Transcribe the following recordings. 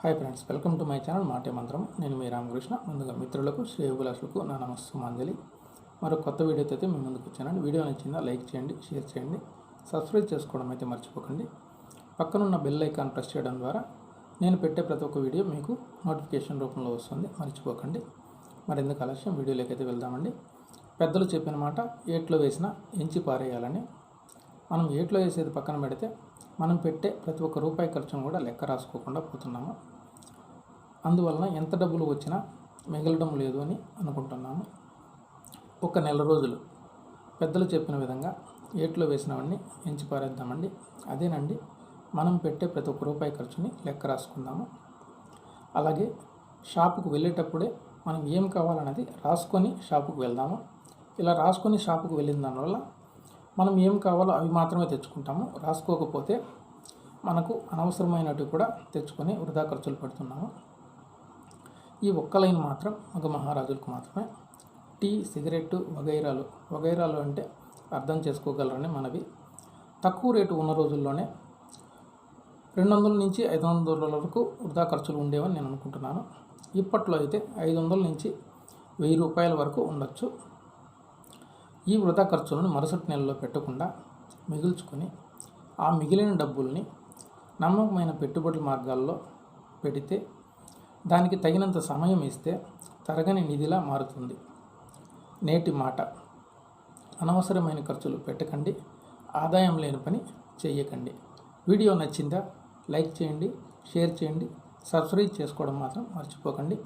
Hi friends welcome to my channel Maate Mantram నేను మీ రామకృష్ణ. ముందుగా మిత్రులకు శ్రేయోభిలాషులకు నా నమస్సుమాంజలి మరో కొత్త వీడియోతో అయితే మీ ముందుకు వచ్చానండి. వీడియో నచ్చిందా లైక్ చేయండి షేర్ చేయండి. సబ్స్క్రైబ్ చేసుకోవడం అయితే మర్చిపోకండి. పక్కనున్న బెల్ ఐకాన్ ప్రెస్ చేయడం ద్వారా నేను పెట్టే ప్రతి ఒక్క వీడియో మీకు నోటిఫికేషన్ రూపంలో వస్తుంది. మర్చిపోకండి. మరి ఎందుకు ఆలస్యం? వీడియోలోకి అయితే వెళ్దామండి. పెద్దలు చెప్పిన మాట ఏట్లో వేసినా ఎంచి పారేయాలని మనం ఏట్లో వేసేది పక్కన పెడితే మనం పెట్టే ప్రతి ఒక్క రూపాయి ఖర్చును కూడా లెక్క రాసుకోకుండా పోతున్నాము. అందువలన ఎంత డబ్బులు వచ్చినా మిగలడం లేదు అని అనుకుంటున్నాము. ఒక నెల రోజులు పెద్దలు చెప్పిన విధంగా ఏట్లో వేసినవన్నీ ఎంచి పారేద్దామండి. అదేనండి మనం పెట్టే ప్రతి ఒక్క రూపాయి ఖర్చుని లెక్క రాసుకుందాము. అలాగే షాపుకు వెళ్ళేటప్పుడే మనం ఏం కావాలన్నది రాసుకొని షాపుకు వెళ్దాము. ఇలా రాసుకొని షాపుకు వెళ్ళిన దానివల్ల మనం ఏం కావాలో అవి మాత్రమే తెచ్చుకుంటాము. రాసుకోకపోతే మనకు అనవసరమైనవి కూడా తెచ్చుకొని వృధా ఖర్చులు పెడుతున్నాము. ఈ ఒక్క లైన్ మాత్రం మగ మహారాజులకు మాత్రమే. Tea cigarette వగైరాలు. వగైరాలు అంటే అర్థం చేసుకోగలరని మనవి. తక్కువ రేటు ఉన్న రోజుల్లోనే రెండు వందల నుంచి ఐదు వందల వరకు వృధా ఖర్చులు ఉండేవని నేను అనుకుంటున్నాను. ఇప్పట్లో అయితే ఐదు వందల నుంచి వెయ్యి రూపాయల వరకు ఉండొచ్చు. ఈ వృధా ఖర్చులను మరుసటి నెలలో పెట్టకుండా మిగుల్చుకొని ఆ మిగిలిన డబ్బుల్ని నమ్మకమైన పెట్టుబడుల మార్గాల్లో పెడితే దానికి తగినంత సమయం ఇస్తే తరగని నిధిలా మారుతుంది. నేటి మాట అనవసరమైన ఖర్చులు పెట్టకండి ఆదాయం లేని పని చేయకండి వీడియో నచ్చిందా? లైక్ చేయండి షేర్ చేయండి సబ్స్క్రైబ్ చేసుకోవడం మాత్రం మర్చిపోకండి.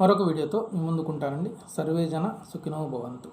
మరొక వీడియోతో మీ ముందుకుంటానండి సర్వేజన సుఖినో భవంతు.